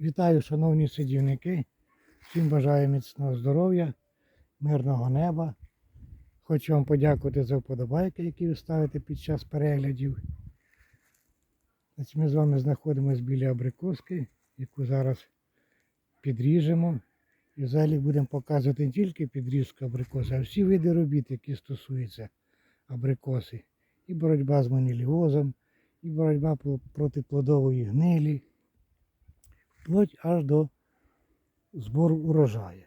Вітаю, шановні сидівники. Всім бажаю міцного здоров'я, мирного неба. Хочу вам подякувати за вподобайки, які ви ставите під час переглядів. Ми з вами знаходимося біля абрикоски, яку зараз підріжемо. І взагалі будемо показувати не тільки підрізку абрикоси, а всі види робіт, які стосуються абрикоси. І боротьба з маніліозом, і боротьба проти плодової гнилі, вплоть аж до збору урожаю.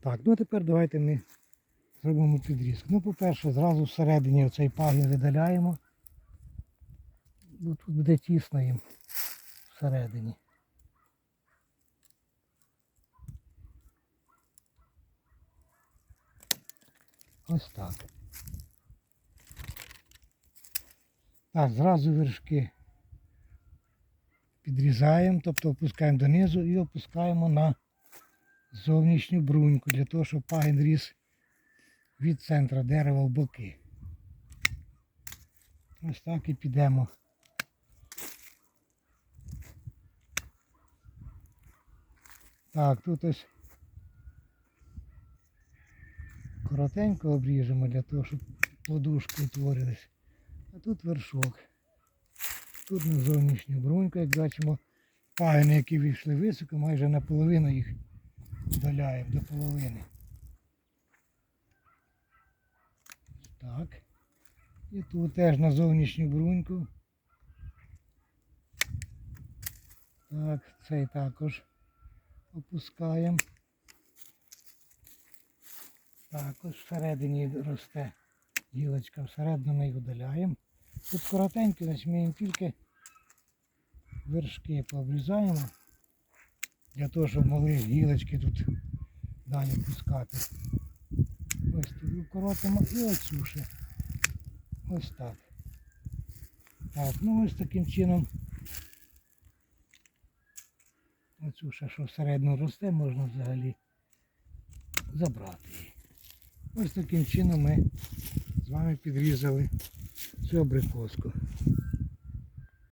Так, ну а тепер давайте ми зробимо підрізку. Ну, по-перше, зразу всередині оцей пагін видаляємо. Бо тут буде тісно їм всередині. Ось так. Так, зразу вершки підрізаємо, тобто опускаємо донизу і опускаємо на зовнішню бруньку, для того, щоб пагін ріс від центра дерева в боки. Ось так і підемо. Так, тут ось коротенько обріжемо для того, щоб подушки утворились. А тут вершок. Тут на зовнішню бруньку, як бачимо, пагини, які вийшли високо, майже наполовину їх доляємо до половини. Так. І тут теж на зовнішню бруньку. Так, цей також опускаємо. Також всередині росте гілочка, всередину ми їх удаляємо. Тут коротенько, значить ми їм тільки вершки пообрізаємо, для того, щоб могли гілочки тут далі пускати. Ось тут укоротимо і оцю ще. Ось так. Так, ну ось таким чином. Оцю ще, що всередину росте, можна взагалі забрати її. Ось таким чином ми з вами підрізали цю абрикоску.